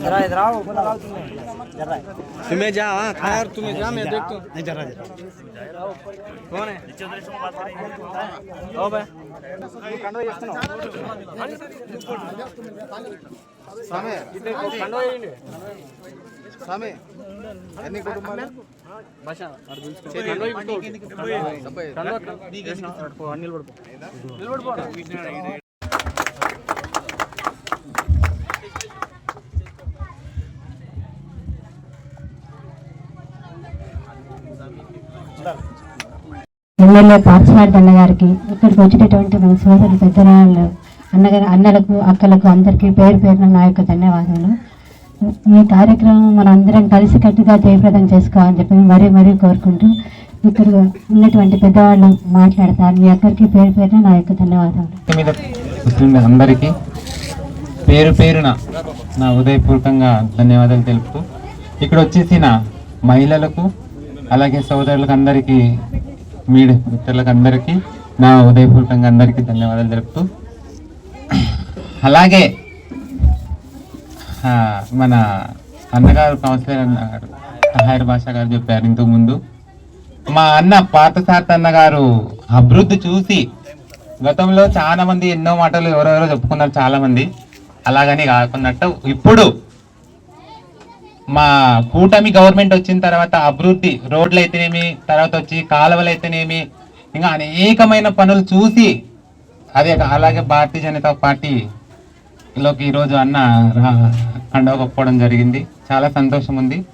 जरा इधर आओ ऊपर लगाओ तुम्हें जरा तुम्हें जा हाँ खैर तुम्हें जा मैं देखता हूँ नहीं जरा जरा कौन है ओ बे స్వామి స్వామి ఎన్ని కుటుంబాలు ఎమ్మెల్యే పార్శ్వార్థ అన్న గారికి ఇక్కడికి వచ్చినటువంటి మన సోదరులు పెద్దవాళ్ళు అన్నగారు అన్నలకు అక్కలకు అందరికీ పేరు పేరున నా యొక్క ధన్యవాదాలు. ఈ కార్యక్రమం మనందరం కలిసికట్టుగా జయప్రదం చేసుకోవాలని చెప్పి మరీ మరీ కోరుకుంటూ ఇక్కడ ఉన్నటువంటి పెద్దవాళ్ళు మాట్లాడతారు. మీ అందరికీ పేరు పేరున నా యొక్క ధన్యవాదాలు. ముస్లిం అందరికీ పేరు పేరున నా ఉదయపూర్వకంగా ధన్యవాదాలు తెలుపుతూ ఇక్కడ వచ్చేసిన మహిళలకు అలాగే సోదరులకు అందరికీ మీడియా మిత్రులకు అందరికీ నా ఉదయపూర్వకంగా అందరికీ ధన్యవాదాలు తెలుపుతూ అలాగే మన అన్నగారు కౌన్సిలర్ అన్నగారు సహాయ భాష గారు చెప్పారు ఇంతకుముందు. మా అన్న పాతసాత అన్న అభివృద్ధి చూసి గతంలో చాలా మంది ఎన్నో మాటలు ఎవరెవరో చెప్పుకున్నారు చాలా మంది అలాగని కాకున్నట్టు ఇప్పుడు మా కూటమి గవర్నమెంట్ వచ్చిన తర్వాత అభివృద్ధి రోడ్లు అయితేనేమి తర్వాత వచ్చి కాలువలు అయితేనేమి ఇంకా అనేకమైన పనులు చూసి అదే అలాగే భారతీయ జనతా పార్టీలోకి ఈరోజు అన్న అండవకపోవడం జరిగింది. చాలా సంతోషం ఉంది.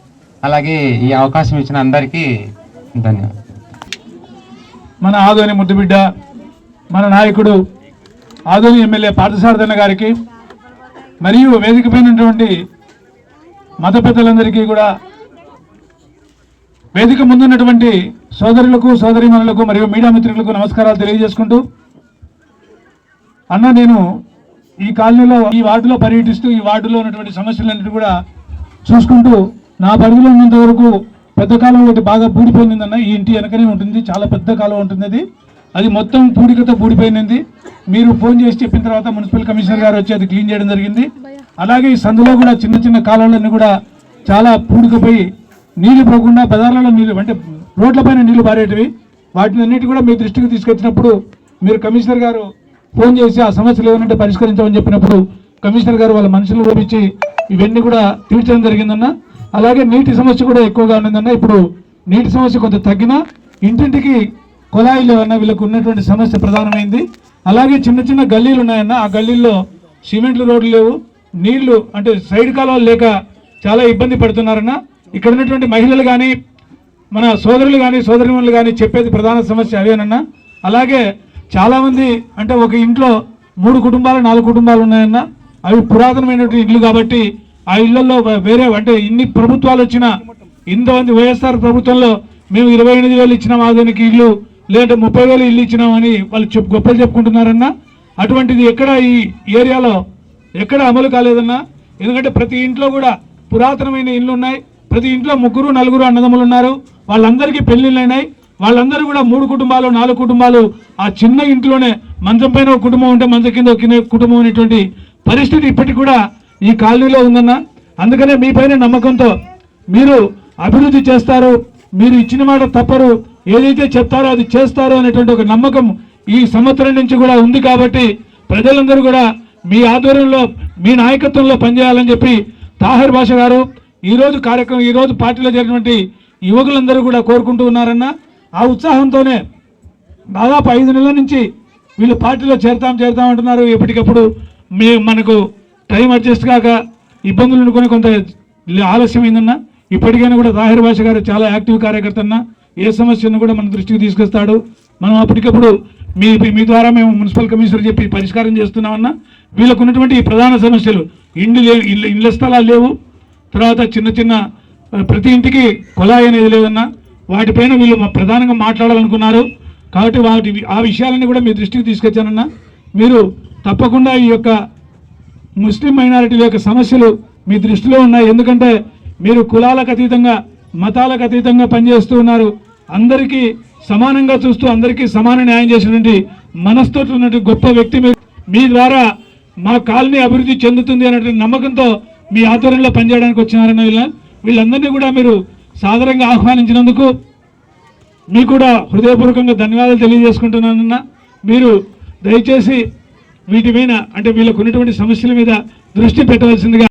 అలాగే ఈ అవకాశం ఇచ్చిన అందరికీ ధన్యవాదాలు. మన ఆదోని ముద్దుబిడ్డ మన నాయకుడు ఆదోని ఎమ్మెల్యే పార్థసారథన్న గారికి మరియు వేదికపైనటువంటి మత పెద్దలందరికీ కూడా వేదిక ముందున్నటువంటి సోదరులకు సోదరిమణులకు మరియు మీడియా మిత్రులకు నమస్కారాలు తెలియజేసుకుంటూ అన్న నేను ఈ కాలనీలో ఈ వార్డులో పర్యటిస్తూ ఈ వార్డులో ఉన్నటువంటి సమస్యలన్నిటి కూడా చూసుకుంటూ నా పరిధిలో ఉన్నంత వరకు పెద్ద కాలం ఒకటి బాగా పూడిపోయిందన్న ఈ ఇంటి వెనకనే ఉంటుంది చాలా పెద్ద కాలం ఉంటుంది అది. అది మొత్తం పూడికతో పూడిపోయింది మీరు ఫోన్ చేసి చెప్పిన తర్వాత మున్సిపల్ కమిషనర్ గారు వచ్చి అది క్లీన్ చేయడం జరిగింది. అలాగే ఈ సందులో కూడా చిన్న చిన్న కాలువలన్నీ కూడా చాలా పూడికపోయి నీళ్ళు పోకుండా బజార్లలో నీళ్ళు అంటే రోడ్లపైన నీళ్ళు పారేటివి. వాటిని అన్నిటి కూడా మీ దృష్టికి తీసుకొచ్చినప్పుడు మీరు కమిషనర్ గారు ఫోన్ చేసి ఆ సమస్యలు ఏమంటే పరిష్కరించమని చెప్పినప్పుడు కమిషనర్ గారు వాళ్ళ మనుషులు పంపించి ఇవన్నీ కూడా తీర్చడం జరిగిందన్న. అలాగే నీటి సమస్య కూడా ఎక్కువగా ఉన్నదన్న. ఇప్పుడు నీటి సమస్య కొంత తగ్గినా ఇంటింటికి కుళాయిలు లేవన్న వీళ్ళకు ఉన్నటువంటి సమస్య ప్రధానమైంది. అలాగే చిన్న చిన్న గల్లీలు ఉన్నాయన్న. ఆ గల్లీల్లో సిమెంట్లు రోడ్లు లేవు. నీళ్ళు అంటే సైడ్ కాలువలు లేక చాలా ఇబ్బంది పడుతున్నారన్న. ఇక్కడ ఉన్నటువంటి మహిళలు కానీ మన సోదరులు కానీ సోదరిమణులు కానీ చెప్పేది ప్రధాన సమస్య అవేనన్నా. అలాగే చాలామంది అంటే ఒక ఇంట్లో మూడు కుటుంబాలు నాలుగు కుటుంబాలు ఉన్నాయన్న. అవి పురాతనమైనటువంటి ఇల్లు కాబట్టి ఆ ఇళ్ళలో వేరే అంటే ఇన్ని ప్రభుత్వాలు వచ్చినా ఇంతమంది వైఎస్ఆర్ ప్రభుత్వంలో మేము ఇరవై ఎనిమిది వేలు ఇచ్చినాం ఆధునిక ఇల్లు లేదంటే ముప్పై వేలు ఇల్లు ఇచ్చినామని వాళ్ళు చెప్పు గొప్పలు చెప్పుకుంటున్నారన్న. అటువంటిది ఎక్కడ ఈ ఏరియాలో ఎక్కడ అమలు కాలేదన్నా? ఎందుకంటే ప్రతి ఇంట్లో కూడా పురాతనమైన ఇల్లు ఉన్నాయి ప్రతి ఇంట్లో ముగ్గురు నలుగురు అన్నదమ్ములు ఉన్నారు వాళ్ళందరికీ పెళ్ళిళ్ళైనాయి వాళ్ళందరూ కూడా మూడు కుటుంబాలు నాలుగు కుటుంబాలు ఆ చిన్న ఇంట్లోనే మంచం పైన ఒక కుటుంబం ఉంటే మంచం కింద ఒక కింద కుటుంబం అనేటువంటి పరిస్థితి ఇప్పటికి కూడా ఈ కాలనీలో ఉందన్న. అందుకనే మీ పైన నమ్మకంతో మీరు అభివృద్ధి చేస్తారు. మీరు ఇచ్చిన మాట తప్పరు. ఏదైతే చెప్తారో అది చేస్తారో అనేటువంటి ఒక నమ్మకం ఈ సంవత్సరం నుంచి కూడా ఉంది కాబట్టి ప్రజలందరూ కూడా మీ ఆధ్వర్యంలో మీ నాయకత్వంలో పనిచేయాలని చెప్పి తాహర్ భాష గారు ఈరోజు కార్యక్రమం ఈ రోజు పార్టీలో జరిగినటువంటి యువకులందరూ కూడా కోరుకుంటూ ఉన్నారన్న ఆ ఉత్సాహంతోనే దాదాపు ఐదు నెలల నుంచి వీళ్ళు పార్టీలో చేరతాం చేరతాం అంటున్నారు. ఎప్పటికప్పుడు మీ మనకు టైం అడ్జస్ట్ కాక ఇబ్బందులు అనుకుని కొంత ఆలస్యమైందన్న ఇప్పటికైనా కూడా తాహిర్ భాష గారు చాలా యాక్టివ్ కార్యకర్త అన్న ఏ సమస్యను కూడా మన దృష్టికి తీసుకొస్తాడు. మనం అప్పటికప్పుడు మీ మీ ద్వారా మేము మున్సిపల్ కమిషనర్ చెప్పి పరిష్కారం చేస్తున్నామన్నా వీళ్ళకు ఉన్నటువంటి ప్రధాన సమస్యలు. ఇండ్లు లేవు ఇల్లు ఇళ్ళ స్థలాలు లేవు. తర్వాత చిన్న చిన్న ప్రతి ఇంటికి కుళాయి అనేది లేదన్నా వాటిపైన వీళ్ళు మా- ప్రధానంగా మాట్లాడాలనుకున్నారు. కాబట్టి వాటి ఆ విషయాలన్నీ కూడా మీ దృష్టికి తీసుకొచ్చానన్నా. మీరు తప్పకుండా ఈ యొక్క ముస్లిం మైనారిటీల యొక్క సమస్యలు మీ దృష్టిలో ఉన్నాయి. ఎందుకంటే మీరు కులాలకు అతీతంగా మతాలకు అతీతంగా పనిచేస్తూ ఉన్నారు. అందరికీ సమానంగా చూస్తూ అందరికీ సమాన న్యాయం చేసినటువంటి మనస్తో ఉన్నటువంటి గొప్ప వ్యక్తి మీ ద్వారా మా కాలనీ అభివృద్ధి చెందుతుంది అనేటువంటి నమ్మకంతో మీ ఆధ్వర్యంలో పనిచేయడానికి వచ్చినారన్న వీళ్ళ వీళ్ళందరినీ కూడా మీరు సాదరంగా ఆహ్వానించినందుకు మీకు కూడా హృదయపూర్వకంగా ధన్యవాదాలు తెలియజేసుకుంటున్నానన్న. మీరు దయచేసి వీటి మీద అంటే వీళ్ళకు ఉన్నటువంటి సమస్యల మీద దృష్టి పెట్టవలసిందిగా